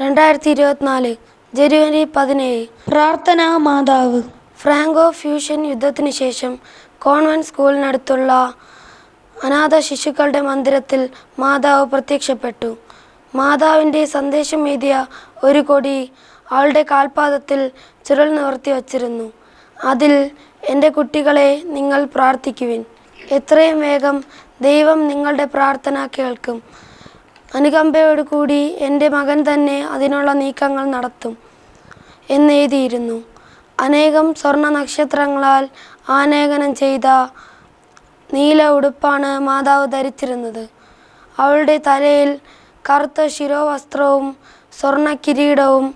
രണ്ടായിരത്തി ഇരുപത്തിനാല് ജനുവരി പതിനേഴ്. പ്രാർത്ഥനാ മാതാവ്. ഫ്രാങ്കോ ഫ്യൂഷൻ യുദ്ധത്തിന് ശേഷം കോൺവെന്റ് സ്കൂളിനടുത്തുള്ള അനാഥ ശിശുക്കളുടെ മന്ദിരത്തിൽ മാതാവ് പ്രത്യക്ഷപ്പെട്ടു. മാതാവിന്റെ സന്ദേശം എഴുതിയ ഒരു കൊടി അവളുടെ കാൽപാദത്തിൽ ചുരുൾ നിവർത്തി വച്ചിരുന്നു. അതിൽ എന്റെ കുട്ടികളെ നിങ്ങൾ പ്രാർത്ഥിക്കുവിൻ. എത്രയും വേഗം ദൈവം നിങ്ങളുടെ പ്രാർത്ഥന കേൾക്കും. അനുകമ്പയോടു കൂടി എന്റെ മകൻ തന്നെ അതിനുള്ള നീക്കങ്ങൾ നടത്തും എന്നെഴുതിയിരുന്നു. അനേകം സ്വർണ നക്ഷത്രങ്ങളാൽ ആലേഖനം ചെയ്ത നീല ഉടുപ്പാണ് മാതാവ് ധരിച്ചിരുന്നത്. അവളുടെ തലയിൽ കറുത്ത ശിരോവസ്ത്രവും സ്വർണ കിരീടവും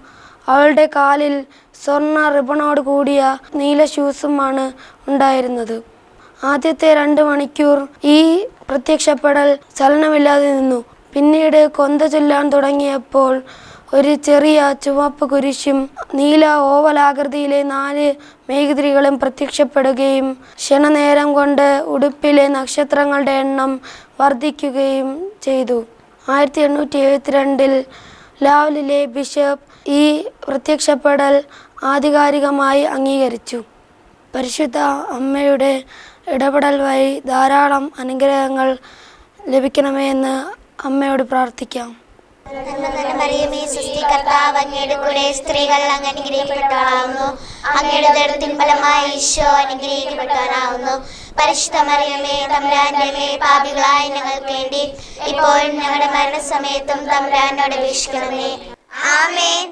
അവളുടെ കാലിൽ സ്വർണ റിബണോട് കൂടിയ നീല ഷൂസുമാണ് ഉണ്ടായിരുന്നത്. ആദ്യത്തെ രണ്ട് മണിക്കൂർ ഈ പ്രത്യക്ഷപ്പെടൽ ചലനമില്ലാതെ നിന്നു. പിന്നീട് കൊന്ത ചൊല്ലാൻ തുടങ്ങിയപ്പോൾ ഒരു ചെറിയ ചുവപ്പ് കുരിശും നീല ഓവലാകൃതിയിലെ നാല് മേഘുതിരികളും പ്രത്യക്ഷപ്പെടുകയും ക്ഷണനേരം കൊണ്ട് ഉടുപ്പിലെ നക്ഷത്രങ്ങളുടെ എണ്ണം വർദ്ധിക്കുകയും ചെയ്തു. ആയിരത്തി എണ്ണൂറ്റി എഴുപത്തിരണ്ടിൽ ലാവലിലെ ബിഷപ്പ് ഈ പ്രത്യക്ഷപ്പെടൽ ആധികാരികമായി അംഗീകരിച്ചു. പരിശുദ്ധ അമ്മയുടെ ഇടപെടൽ വഴി ധാരാളം അനുഗ്രഹങ്ങൾ ലഭിക്കണമേ എന്ന് അമ്മയോട് പ്രാർത്ഥിക്കാം. നന്മ മറിയമേ സൃഷ്ടി കർത്താവ് അങ്ങയുടെ കൂടെ സ്ത്രീകൾ അങ്ങ് അനുഗ്രഹിക്കപ്പെട്ടവളാവുന്നു. ഈശോ പരിശുദ്ധ മറിയമേ തമ്പുരാന്റെ പാപികളായ ഞങ്ങൾക്ക് വേണ്ടി ഞങ്ങളുടെ മരണസമയത്തും തമ്പുരാനോട് അപേക്ഷിക്കണമേ. ആമേൻ.